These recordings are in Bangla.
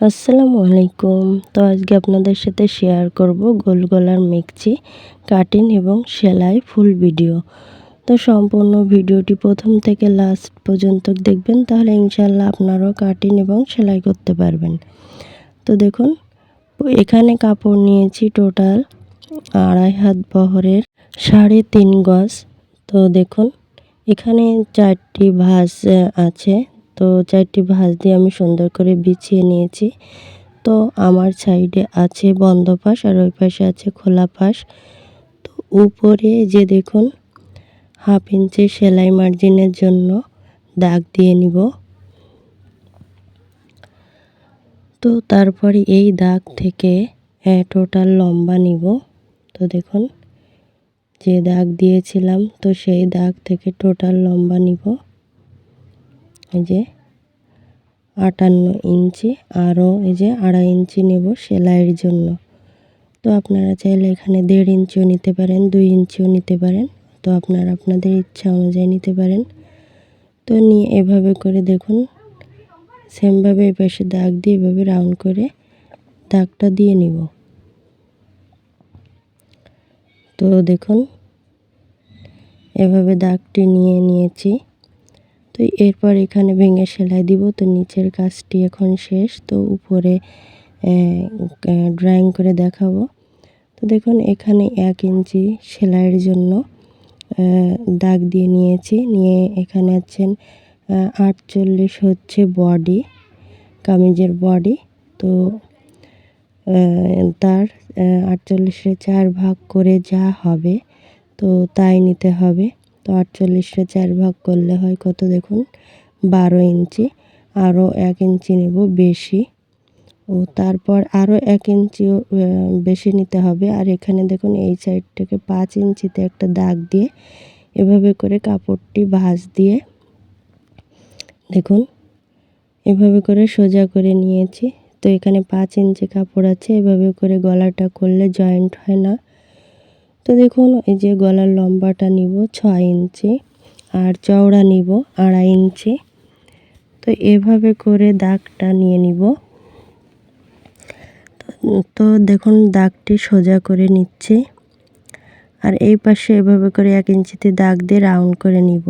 আসসালামু আলাইকুম। তো আজকে আপনাদের সাথে শেয়ার করব গোল গলার মেকচি কাটিং এবং সেলাই ফুল ভিডিও তো সম্পূর্ণ ভিডিওটি প্রথম থেকে লাস্ট পর্যন্ত দেখবেন, তাহলে ইনশাল্লাহ আপনারাও কাটিং এবং সেলাই করতে পারবেন। তো দেখুন, এখানে কাপড় নিয়েছি টোটাল আড়াই হাত বহরের সাড়ে তিন গজ। তো দেখুন, এখানে চারটি ভাঁজ আছে। তো চারটি ভাঁজ দিয়ে আমি সুন্দর করে বিছিয়ে নিয়েছি। তো আমার সাইডে আছে বন্ধ পাশ আর ওই পাশে আছে খোলা পাশ। তো উপরে যে দেখুন, হাফ ইঞ্চি সেলাই মার্জিনের জন্য দাগ দিয়ে নিব। তো তারপরে এই দাগ থেকে টোটাল লম্বা নিব। তো দেখুন, যে দাগ দিয়েছিলাম, তো সেই দাগ থেকে টোটাল লম্বা নিব। এই যে আটান্ন ইঞ্চি আরও এই যে আড়াই ইঞ্চি নেব সেলাইয়ের জন্য। তো আপনারা চাইলে এখানে দেড় ইঞ্চিও নিতে পারেন, দুই ইঞ্চিও নিতে পারেন। তো আপনারা আপনাদের ইচ্ছা অনুযায়ী নিতে পারেন। তো নিয়ে এভাবে করে দেখুন, সেমভাবে এই পাশে দাগ দিয়ে এভাবে রাউন্ড করে দাগটা দিয়ে নিব। তো দেখুন, এভাবে দাগটি নিয়ে নিয়েছি। তো এরপর এখানে ভেঙে সেলাই দিব। তো নিচের কাজটি এখন শেষ। তো উপরে ড্রয়িং করে দেখাবো। তো দেখুন, এখানে এক ইঞ্চি সেলাইয়ের জন্য দাগ দিয়ে নিয়েছি। নিয়ে এখানে আছেন আটচল্লিশ হচ্ছে বডি কামিজের বডি তো তার আটচল্লিশে চার ভাগ করে যা হবে, তো তাই নিতে হবে। তো আটচল্লিশে চার ভাগ করলে হয় কত দেখুন? বারো ইঞ্চি। আরও এক ইঞ্চি নেব বেশি। ও তারপর আরও এক ইঞ্চিও বেশি নিতে হবে। আর এখানে দেখুন এই সাইডটাকে পাঁচ ইঞ্চিতে একটা দাগ দিয়ে এভাবে করে কাপড়টি ভাঁজ দিয়ে দেখুন, এভাবে করে সোজা করে নিয়েছি। তো এখানে পাঁচ ইঞ্চি কাপড় আছে, এভাবে করে গলাটা করলে জয়েন্ট হয় না। তো দেখুন, এই যে গলার লম্বাটা নিব ছয় ইঞ্চি আর চওড়া নিব আড়াই ইঞ্চি। তো এভাবে করে দাগটা নিয়ে নিব। তো দেখুন, দাগটি সোজা করে নিচ্ছি। আর এই পাশে এভাবে করে এক ইঞ্চিতে দাগ দিয়ে রাউন্ড করে নিব।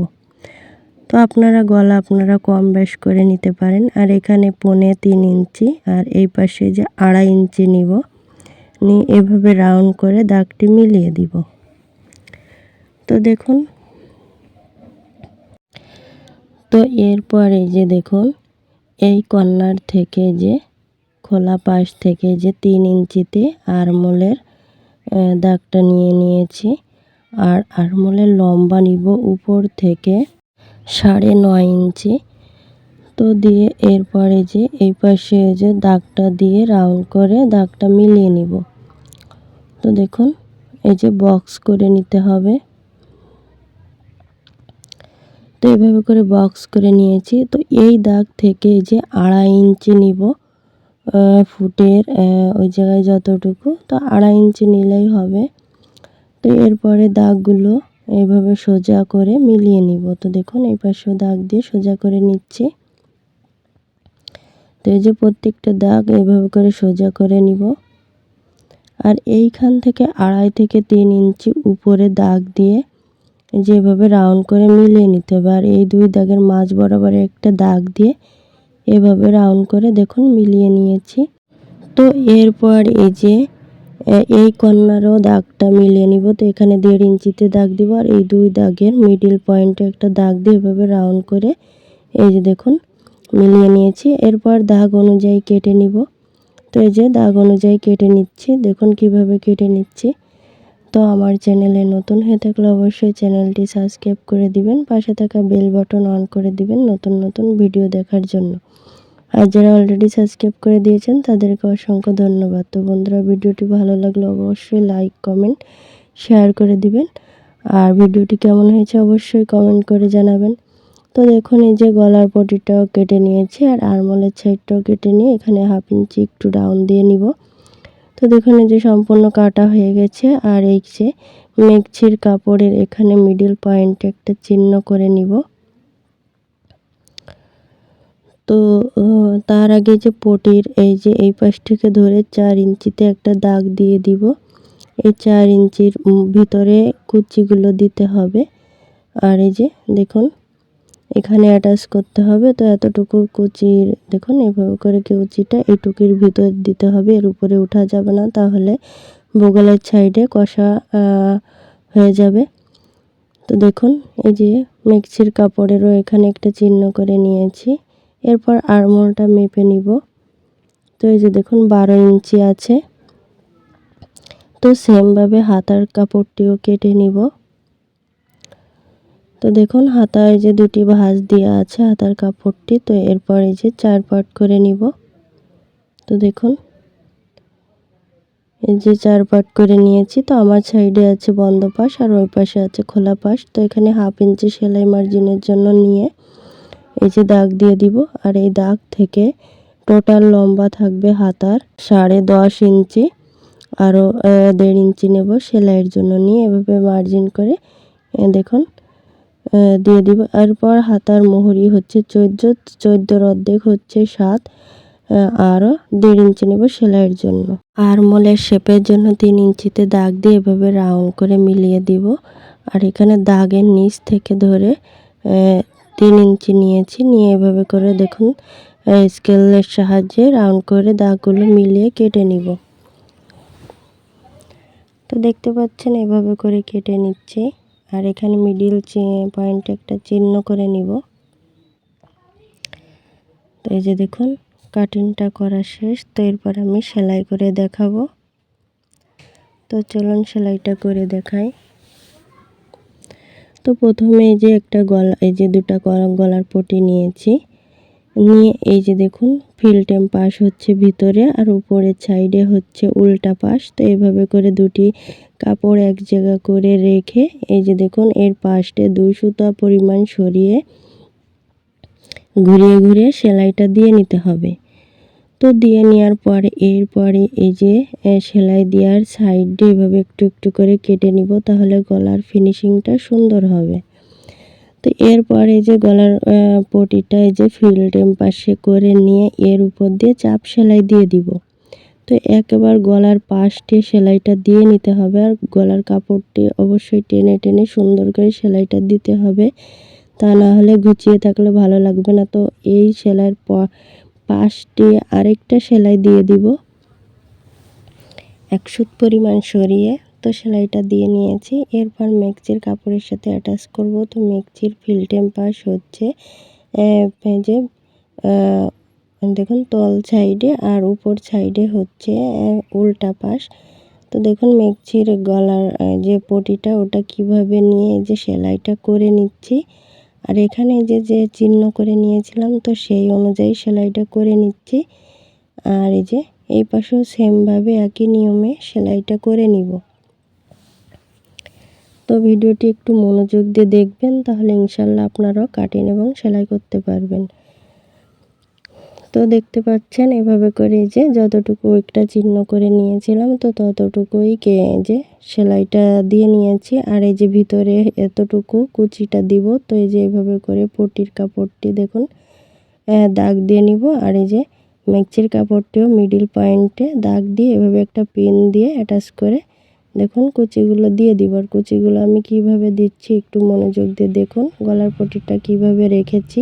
তো আপনারা গলা আপনারা কম বেশ করে নিতে পারেন। আর এখানে পনে তিন ইঞ্চি আর এই পাশে যে আড়াই ইঞ্চি নিব। নিয়ে এভাবে রাউন্ড করে দাগটি মিলিয়ে দিব। তো দেখুন। তো এরপরে যে দেখুন, এই কর্নার থেকে যে খোলা পাশ থেকে যে তিন ইঞ্চিতে আরমোলের দাগটা নিয়ে নিয়েছি। আর আরমোলের লম্বা নিব উপর থেকে সাড়ে নয় ইঞ্চি। তো দিয়ে এরপরে যে এই পাশে যে দাগটা দিয়ে রাউন্ড করে দাগটা মিলিয়ে নিব। তো দেখুন, এই যে বক্স করে নিতে হবে। তো এইভাবে করে বক্স করে নিয়েছি। তো এই দাগ থেকে যে আড়াই ইঞ্চি নিব ফুটের ওই জায়গায় যতটুকু, তো আড়াই ইঞ্চি নিলেই হবে। তো এরপরে দাগগুলো এইভাবে সোজা করে মিলিয়ে নিব। তো দেখুন, এই পাশেও দাগ দিয়ে সোজা করে নিচ্ছি। তো এই যে প্রত্যেকটা দাগ এভাবে করে সোজা করে নিব। আর এইখান থেকে আড়াই থেকে তিন ইঞ্চি উপরে দাগ দিয়ে যেভাবে রাউন্ড করে মিলিয়ে নিতে হবে। আর এই দুই দাগের মাঝ বরাবর একটা দাগ দিয়ে এভাবে রাউন্ড করে দেখুন মিলিয়ে নিয়েছি। তো এরপর এই যে এই কর্নারও দাগটা মিলিয়ে নিব। তো এখানে দেড় ইঞ্চিতে দাগ দিব। আর এই দুই দাগের মিডিল পয়েন্টে একটা দাগ দিয়ে এভাবে রাউন্ড করে এই যে দেখুন মিলিয়ে নিয়েছি। এরপর দাগ অনুযায়ী কেটে নিব। তো এই যে দাগ অনুযায়ী কেটে নিচ্ছি। দেখুন কীভাবে কেটে নিচ্ছি। তো আমার চ্যানেলে নতুন হয়ে থাকলে অবশ্যই চ্যানেলটি সাবস্ক্রাইব করে দিবেন, পাশে থাকা বেল বাটন অন করে দিবেন নতুন নতুন ভিডিও দেখার জন্য। আর যারা অলরেডি সাবস্ক্রাইব করে দিয়েছেন, তাদেরকে অসংখ্য ধন্যবাদ। তো বন্ধুরা, ভিডিওটি ভালো লাগলে অবশ্যই লাইক কমেন্ট শেয়ার করে দিবেন। আর ভিডিওটি কেমন হয়েছে অবশ্যই কমেন্ট করে জানাবেন। তো দেখুন, এই যে গলার পটিটাও কেটে নিয়েছি আর আরমলের সাইডটাও কেটে নিয়ে এখানে হাফ ইঞ্চি একটু ডাউন দিয়ে নিব। তো দেখুন, এই যে সম্পূর্ণ কাটা হয়ে গেছে আর এই যে মেঘছির কাপড়ের এখানে মিডিল পয়েন্টে একটা চিহ্ন করে নিব। তো তার আগে যে পটির এই যে এই পাশ থেকে ধরে চার ইঞ্চিতে একটা দাগ দিয়ে দিব। এই চার ইঞ্চির ভিতরে কুচিগুলো দিতে হবে। আর এই যে দেখুন এখানে অ্যাটাচ করতে হবে। তো এতটুকু কুচির, দেখুন, এভাবে করে কুচিটা এইটুকুর ভিতর দিতে হবে। এর উপরে উঠা যাবে না, তাহলে বগলের সাইডে কষা হয়ে যাবে। তো দেখুন, এই যে মিক্সির কাপড়েরও এখানে একটা চিহ্ন করে নিয়েছি। এরপর আরমোলটা মেপে নিব। তো এই যে দেখুন, বারো ইঞ্চি আছে। তো সেমভাবে হাতার কাপড়টিও কেটে নিব। তো দেখুন হাতায় যে দুটি ভাঁজ দেওয়া আছে, হাতার কাপড়টি, তো এরপর এই যে চার পার্ট করে নিব। তো দেখুন, এই যে চার পার্ট করে নিয়েছি, তো আমার সাইডে আছে বন্ধ পাশ আর ওই পাশে আছে খোলা পাশ। তো এখানে হাফ ইঞ্চি সেলাই মার্জিনের জন্য নিয়ে এই যে দাগ দিয়ে দিব। আর এই দাগ থেকে টোটাল লম্বা থাকবে হাতার সাড়ে দশ ইঞ্চি। আরও দেড় ইঞ্চি নেব সেলাইয়ের জন্য নিয়ে। এভাবে মার্জিন করে দেখুন দিয়ে দিব। এরপর হাতার মোহরি হচ্ছে চোদ্দ চোদ্দোর অর্ধেক হচ্ছে সাত আরও দেড় ইঞ্চি নেব সেলাইয়ের জন্য। আর মোলের শেপের জন্য তিন ইঞ্চিতে দাগ দিয়ে এভাবে রাউন্ড করে মিলিয়ে দিব। আর এখানে দাগের নিচ থেকে ধরে তিন ইঞ্চি নিয়েছি। নিয়ে এভাবে করে দেখুন স্কেলের সাহায্যে রাউন্ড করে দাগগুলো মিলিয়ে কেটে নিব। তো দেখতে পাচ্ছেন, এভাবে করে কেটে নিচ্ছি। আর এখানে মিডিল পয়েন্টে একটা চিহ্ন করে নিব। তো এই যে দেখুন কাটিংটা করা শেষ, তো এরপর আমি সেলাই করে দেখাবো। তো চলুন সেলাইটা করে দেখাই। তো প্রথমে এই যে একটা গলা, এই যে দুটা গলা গলার পটি নিয়েছি। নিয়ে এই যে দেখুন ফিল্টেম পাশ হচ্ছে ভিতরে আর উপরের সাইডে হচ্ছে উল্টা পাশ তো এইভাবে করে দুটি কাপড় এক জায়গা করে রেখে এই যে দেখুন, এর পাশটে দুই সুতা পরিমাণ সরিয়ে ঘুরিয়ে ঘুরিয়ে সেলাইটা দিয়ে নিতে হবে। তো দিয়ে নেওয়ার পরে, এরপরে এই যে সেলাই দেওয়ার সাইডে এভাবে একটু একটু করে কেটে নিব, তাহলে গলার ফিনিশিংটা সুন্দর হবে। তো এরপরে যে গলার পটিটা এই যে ফিল্ডেম পাশে করে নিয়ে এর উপর দিয়ে চাপ সেলাই দিয়ে দিব। তো একবার গলার পাশটি সেলাইটা দিয়ে নিতে হবে আর গলার কাপড়টি অবশ্যই টেনে টেনে সুন্দর করে সেলাইটা দিতে হবে। তা না হলে গুছিয়ে থাকলে ভালো লাগবে না। তো এই সেলাইয়ের পাশটি আরেকটা সেলাই দিয়ে দিব। এক সুত পরিমাণ সরিয়ে তো সেলাইটা দিয়ে নিয়েছি। এরপর মেক্সির কাপড়ের সাথে অ্যাটাচ করব। তো মেক্সির ফিল্টেম পাশ হচ্ছে যে দেখুন তল সাইডে আর উপর সাইডে হচ্ছে উল্টা পাশ। তো দেখুন মেক্সির গলার যে পটিটা ওটা কীভাবে নিয়ে যে সেলাইটা করে নিচ্ছি। আর এখানে যে যে চিহ্ন করে নিয়েছিলাম, তো সেই অনুযায়ী সেলাইটা করে নিচ্ছি। আর এই যে, এই পাশেও সেমভাবে একই নিয়মে সেলাইটা করে নিব। তো ভিডিওটি একটু মনোযোগ দিয়ে দেখবেন, তাহলে ইনশাল্লাহ আপনারাও কাটিং এবং সেলাই করতে পারবেন। তো দেখতে পাচ্ছেন এভাবে করে যে যতটুকু একটা চিহ্ন করে নিয়েছিলাম, তো ততটুকুই কে যে সেলাইটা দিয়ে নিয়েছি। আর এই যে ভিতরে এতটুকু কুচিটা দিব, তো এই যে এভাবে করে পটির কাপড়টি দেখুন দাগ দিয়ে নিব। আর এই যে মেক্সির কাপড়টিও মিডিল পয়েন্টে দাগ দিয়ে এভাবে একটা পিন দিয়ে অ্যাটাচ করে দেখুন, কুচিগুলো দিয়ে দিব। আর কুচিগুলো আমি কীভাবে দিচ্ছি একটু মনোযোগ দিয়ে দেখুন, গলার পটিটা কীভাবে রেখেছি।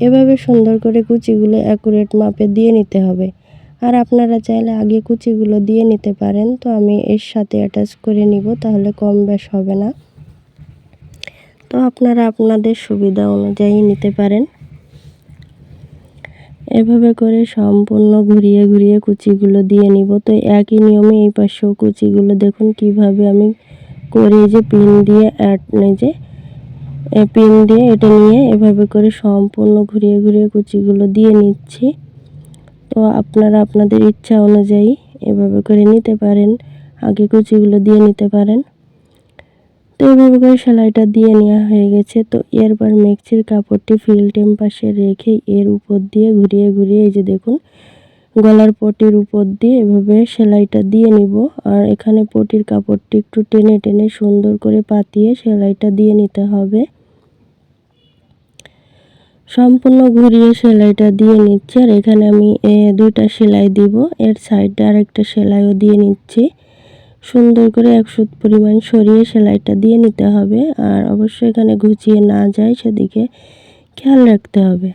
এভাবে সুন্দর করে কুচিগুলো অ্যাকুরেট মাপে দিয়ে নিতে হবে। আর আপনারা চাইলে আগে কুচিগুলো দিয়ে নিতে পারেন, তো আমি এর সাথে অ্যাটাচ করে নিব, তাহলে কম বেশ হবে না। তো আপনারা আপনাদের সুবিধা অনুযায়ী নিতে পারেন। এভাবে করে সম্পূর্ণ ঘুরিয়ে ঘুরিয়ে কুচিগুলো দিয়ে নিব। তো একই নিয়মে এই পাশেও কুচিগুলো দেখুন কীভাবে আমি করে যে পিন দিয়ে অ্যাড যে পিন দিয়ে এটা নিয়ে এভাবে করে সম্পূর্ণ ঘুরিয়ে ঘুরিয়ে কুচিগুলো দিয়ে নিচ্ছি। তো আপনারা আপনাদের ইচ্ছা অনুযায়ী এভাবে করে নিতে পারেন, আগে কুচিগুলো দিয়ে নিতে পারেন। তো এইভাবে করে সেলাইটা দিয়ে নেওয়া হয়ে গেছে। তো এরপর মেক্সির কাপড়টি ফিল্টেম পাশে রেখে এর উপর দিয়ে ঘুরিয়ে ঘুরিয়ে এই যে দেখুন, গলার পটির উপর দিয়ে এভাবে সেলাইটা দিয়ে নিব। আর এখানে পটির কাপড়টি একটু টেনে টেনে সুন্দর করে পাতিয়ে সেলাইটা দিয়ে নিতে হবে। সম্পূর্ণ ঘুরিয়ে সেলাইটা দিয়ে নিচ্ছি। আর এখানে আমি দুইটা সেলাই দিব। এর সাইডে আরেকটা সেলাইও দিয়ে নিচ্ছি। সুন্দর করে এক সুত পরিমাণ সরিয়ে সেলাইটা দিয়ে নিতে হবে। আর অবশ্যই এখানে ঘুচিয়ে না যায়, সেদিকে খেয়াল রাখতে হবে।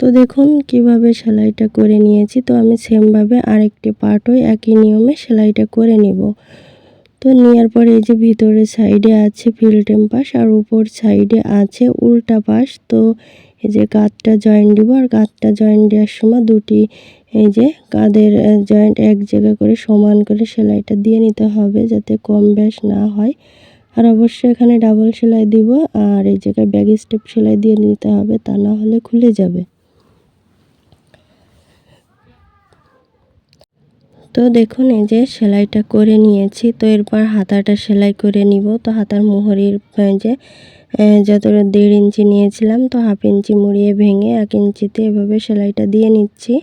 তো দেখুন কীভাবে সেলাইটা করে নিয়েছি। তো আমি সেমভাবে আরেকটি পার্টও একই নিয়মে সেলাইটা করে নিব। তো নেওয়ার পরে এই যে ভিতরে সাইডে আছে ফিল্টেম পাশ আর উপর সাইডে আছে উল্টা পাশ। তো এই যে কাঁধটা জয়েন্ট দিব আর কাঁধটা জয়েন্ট দেওয়ার সময় দুটি এই যে কাঁধের জয়েন্ট এক জায়গা করে সমান করে সেলাইটা দিয়ে নিতে হবে যাতে কম ব্যাস না হয়। আর অবশ্যই এখানে ডাবল সেলাই দিব আর এই জায়গায় ব্যাগ স্টেপ সেলাই দিয়ে নিতে হবে তা না হলে খুলে যাবে। তো দেখুন, এই যে সেলাইটা করে নিয়েছি। তো এরপর হাতাটা সেলাই করে নিব। তো হাতার মোহরির যে যতটা দেড় ইঞ্চি নিয়েছিলাম, তো হাফ ইঞ্চি মুড়িয়ে ভেঙে এক ইঞ্চিতে এভাবে সেলাইটা দিয়ে নিচ্ছি।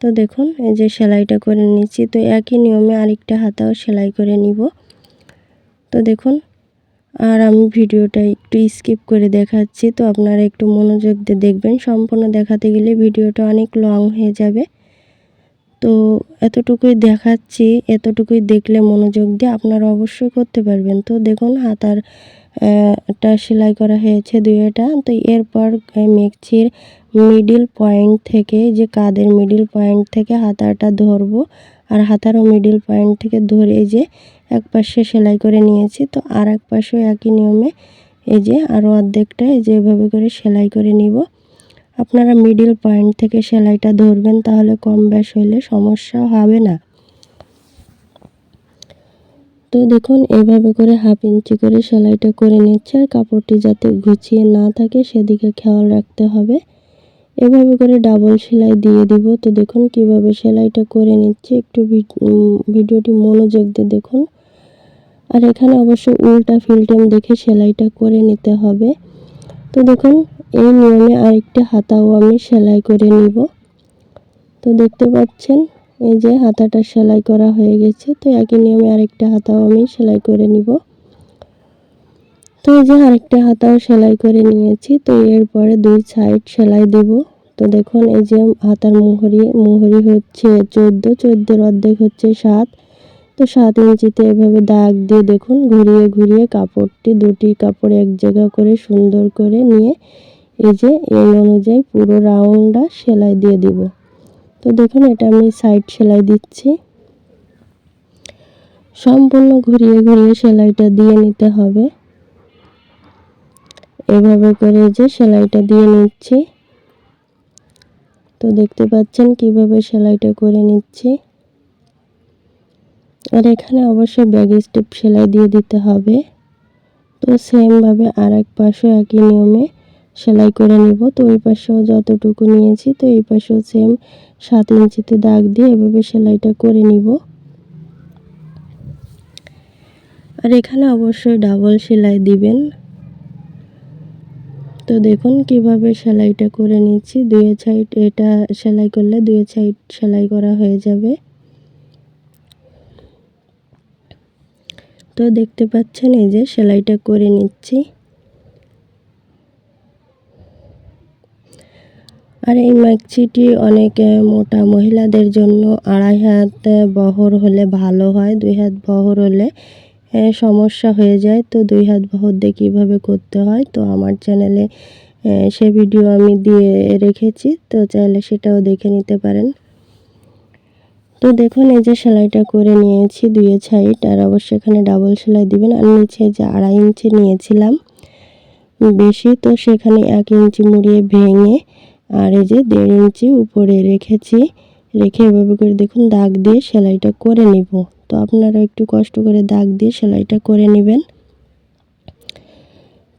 তো দেখুন, এই যে সেলাইটা করে নিচ্ছি। তো একই নিয়মে আরেকটা হাতাও সেলাই করে নিব। তো দেখুন, আর আমি ভিডিওটা একটু স্কিপ করে দেখাচ্ছি। তো আপনারা একটু মনোযোগ দিয়ে দেখবেন। সম্পূর্ণ দেখাতে গেলে ভিডিওটা অনেক লং হয়ে যাবে। তো এতটুকুই দেখাচ্ছি, এতটুকুই দেখলে মনোযোগ দিয়ে আপনারা অবশ্যই করতে পারবেন। তো দেখুন, হাতার একটা সেলাই করা হয়েছে দুইটা। তো এরপর মেকচির মিডিল পয়েন্ট থেকে যে কাদের মিডিল পয়েন্ট থেকে হাতাটা ধরবো। আর হাতারও মিডিল পয়েন্ট থেকে ধরে যে এক পাশে সেলাই করে নিয়েছি। তো আর এক পাশেও একই নিয়মে এই যে আরও অর্ধেকটা এই যে এভাবে করে সেলাই করে নিব। আপনারা মিডিল পয়েন্ট থেকে সেলাইটা ধরবেন, তাহলে কম ব্যাস হইলে সমস্যা হবে না। তো দেখুন এভাবে করে হাফ ইঞ্চি করে সেলাইটা করে নিচ্ছে। আর কাপড়টি যাতে গুছিয়ে না থাকে, সেদিকে খেয়াল রাখতে হবে। এভাবে করে ডাবল সেলাই দিয়ে দিব। তো দেখুন, কীভাবে সেলাইটা করে নিচ্ছে। একটু ভিডিওটি মনোযোগ দিয়ে দেখুন। আর এখানে অবশ্য উল্টা ফিল্টেম দেখে সেলাইটা করে নিতে হবে। তো দেখুন এই নিয়মে আরেকটা হাতাও আমি সেলাই করে নিব। তো দেখতে পাচ্ছেন, এই যে হাতাটা সেলাই করা হয়ে গেছে, তো একই নিয়মে আরেকটা হাতাও আমি সেলাই করে নিব। তো এই যে আরেকটা হাতাও সেলাই করে নিয়েছি, তো এরপরে দুই সাইড সেলাই দেব। তো দেখুন, এই যে হাতার মোহরি মোহরি হচ্ছে চোদ্দ, চোদ্দোর অর্ধেক হচ্ছে সাত। তো সাত ইঞ্চিতে এভাবে দাগ দিয়ে দেখুন, ঘুরিয়ে ঘুরিয়ে কাপড়টি দুটি কাপড় এক জায়গা করে সুন্দর করে নিয়ে এই যে, এই অনুযায়ী পুরো রাউন্ডটা সেলাই দিয়ে দিব। তো দেখুন, এটা আমি সাইড সেলাই দিচ্ছি। সম্পূর্ণ ঘুরিয়ে ঘুরিয়ে সেলাইটা দিয়ে নিতে হবে। এভাবে করে যে সেলাইটা দিয়ে নিচ্ছি। তো দেখতে পাচ্ছেন কীভাবে সেলাইটা করে নিচ্ছি। আর এখানে অবশ্যই ব্যাগ স্টেপ সেলাই দিয়ে দিতে হবে। তো সেমভাবে আর এক পাশে একই নিয়মে সেলাই করে নিব। তো ওই পাশেও যতটুকু নিয়েছি, তো এই পাশেও সেম সাত ইঞ্চিতে দাগ দিয়ে এভাবে সেলাইটা করে নিব। আর এখানে অবশ্যই ডাবল সেলাই দিবেন। তো দেখুন কীভাবে সেলাইটা করে নিচ্ছি। দুই সাইড এটা সেলাই করলে দুই সাইড সেলাই করা হয়ে যাবে। তো দেখতে পাচ্ছেন এই যে সেলাইটা করে নিচ্ছি। আর এই মাক্সিটি অনেক মোটা মহিলাদের জন্য আড়াই হাত বহর হলে ভালো হয়, দুই হাত বহর হলে সমস্যা হয়ে যায়। তো দুই হাত বহর দিয়ে কীভাবে করতে হয়? তো আমার চ্যানেলে সে ভিডিও আমি দিয়ে রেখেছি, তো চাইলে সেটাও দেখে নিতে পারেন। তো দেখুন, এই যে সেলাইটা করে নিয়েছি দুই সাইড আর অবশ্যই এখানে ডাবল সেলাই দিবেন। আর নিচে যে আড়াই ইঞ্চি নিয়েছিলাম, বেশি, তো সেখানে এক ইঞ্চি মুড়িয়ে ভেঙে আর এই যে দেড় ইঞ্চি উপরে রেখেছি, রেখে এভাবে করে দেখুন দাগ দিয়ে সেলাইটা করে নিব। তো আপনারা একটু কষ্ট করে দাগ দিয়ে সেলাইটা করে নেবেন।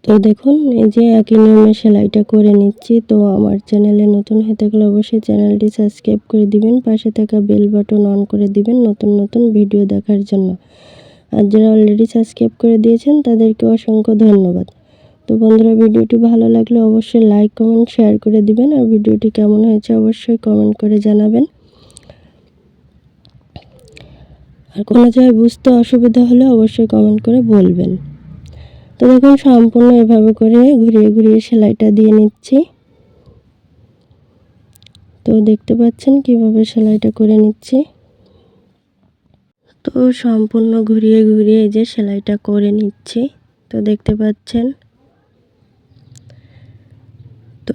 তো দেখুন, এই যে একই নিয়মে সেলাইটা করে নিচ্ছি। তো আমার চ্যানেলে নতুন হয়ে থাকলে অবশ্যই চ্যানেলটি সাবস্ক্রাইব করে দিবেন, পাশে থাকা বেল বাটন অন করে দিবেন নতুন নতুন ভিডিও দেখার জন্য। আর যারা অলরেডি সাবস্ক্রাইব করে দিয়েছেন, তাদেরকে অসংখ্য ধন্যবাদ। তো বন্ধুরা, ভিডিওটি ভালো লাগলে অবশ্যই লাইক কমেন্ট শেয়ার করে দিবেন। আর ভিডিওটি কেমন হয়েছে অবশ্যই কমেন্ট করে জানাবেন। আর কোনো জায়গায় বুঝতে অসুবিধা হলে অবশ্যই কমেন্ট করে বলবেন। তো দেখুন, সম্পূর্ণ এভাবে করে ঘুরিয়ে ঘুরিয়ে সেলাইটা দিয়ে নিচ্ছি। তো দেখতে পাচ্ছেন কীভাবে সেলাইটা করে নিচ্ছি। তো সম্পূর্ণ ঘুরিয়ে ঘুরিয়ে এই যে সেলাইটা করে নিচ্ছি। তো দেখতে পাচ্ছেন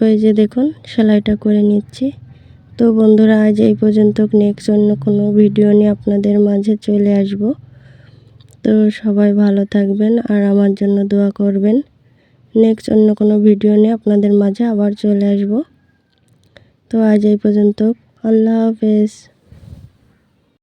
তো এই যে দেখুন, সেলাইটা করে নিচ্ছি। তো বন্ধুরা, আজ এই পর্যন্ত নেক্সট অন্য কোনো ভিডিও নিয়ে আপনাদের মাঝে চলে আসব। তো সবাই ভালো থাকবেন আর আমার জন্য দোয়া করবেন। নেক্সট অন্য কোনো ভিডিও নিয়ে আপনাদের মাঝে আবার চলে আসব। তো আজ এই পর্যন্ত, আল্লাহ হাফেজ।